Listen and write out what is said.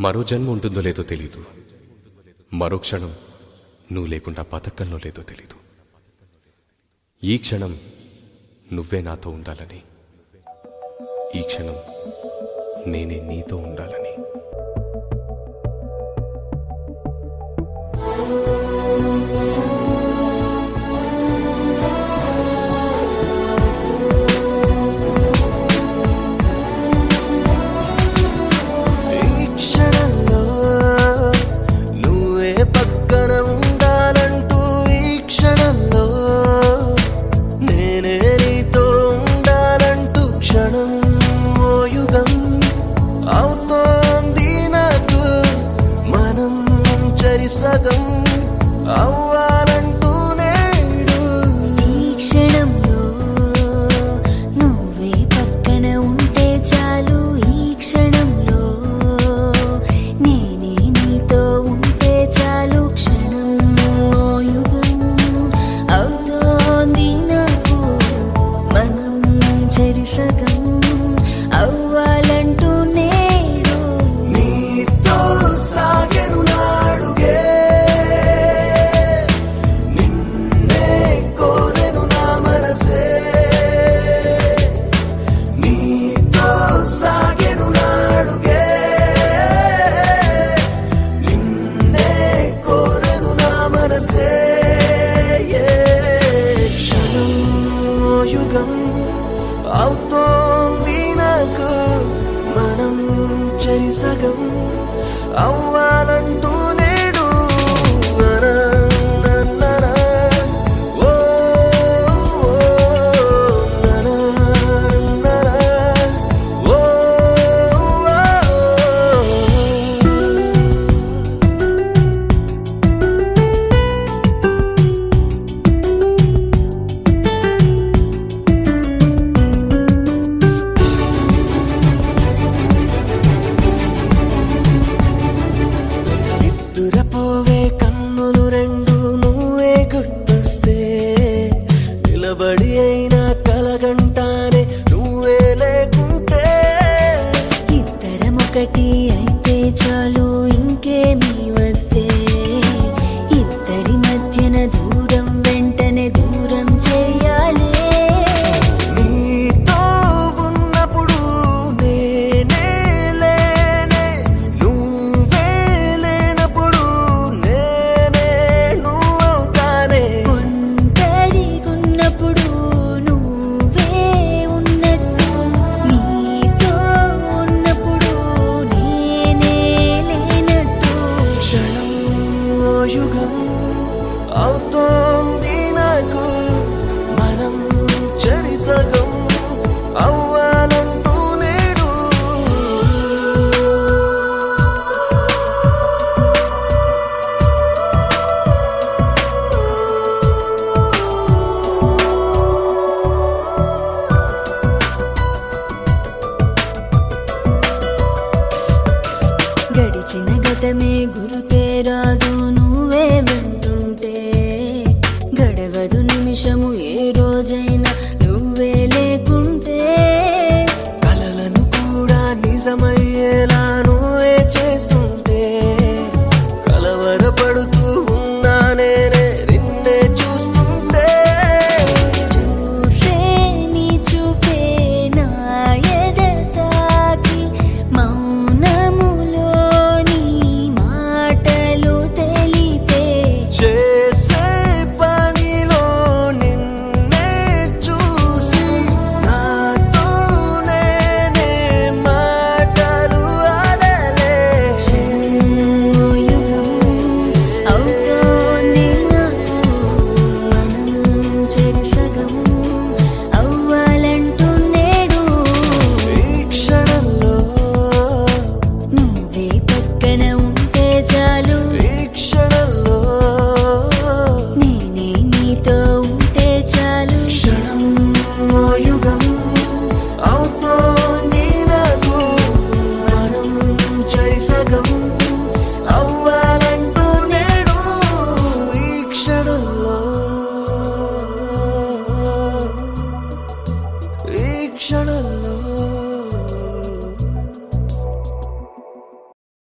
మరో జన్మ ఉంటుందో లేదో తెలీదు. మరో క్షణం నువ్వు లేకుండా పథకంలో లేదో తెలీదు. ఈ క్షణం నువ్వే నాతో ఉండాలని. ఈ క్షణం నేనే నీతో ఉండాలని. சகம் அவ మనసే క్షణం యుగం అవుతోంది నాకు మనం చెరిసగం అవ్వాలి চলো Se nega teu amigo,